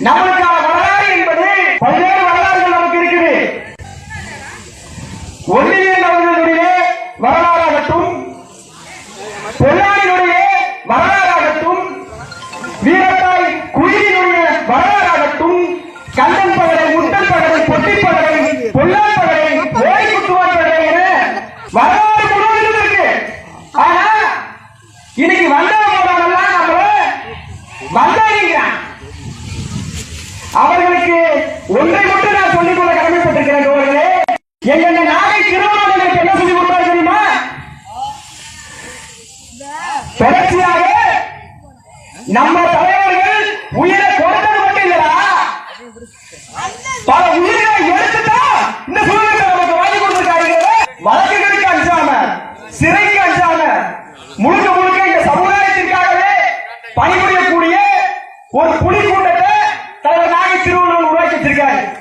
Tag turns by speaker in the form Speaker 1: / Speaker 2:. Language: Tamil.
Speaker 1: நம்மளுக்கான வரலாறு என்பது பல்வேறு வரலாறுகள் நமக்கு இருக்குது. ஒன்றியன் அவர்களுடைய வரலாறாகட்டும் பொல்லாரினுடைய வரலாறாகட்டும் வீரத்தாய் குயிலினுடைய வரலாறாகட்டும் கண்ணன் பகடை முட்டல் பகடை பொட்டி பகடை பொல்லான் பகடை ஓடி குத்துவான் பகடை என வரலாறு முழுவதும் இருக்கு. ஆனா இன்னைக்கு வந்தவங்க நம்மள வந்தாங்க ஒன்றை மட்டும் நான் சொல்லிக் கொள்ள கடமைப்பட்டிருக்கிறேன் தோழர்களே எங்க நாகை திருமணம் எனக்கு என்ன சொல்லி கொடுத்தாரு தெரியுமா? தொடர்ச்சியாக நம்ம தலைவர்கள் உயிரை கொடுத்தது மட்டும் இல்லடா. பல உயிரை எடுத்துட்டா இந்த சூழ்நிலை நமக்கு வாங்கி கொடுத்திருக்காரு வழக்குகளுக்கு அஞ்சாம சிறைக்கு அஞ்சாம முழுக்க முழுக்க இந்த சமுதாயத்திற்காகவே பணிபுரியக்கூடிய ஒரு புலி கூட்டத்தை தலைவர் நாகை திருவள்ளுவர் வச்சிருக்காரு.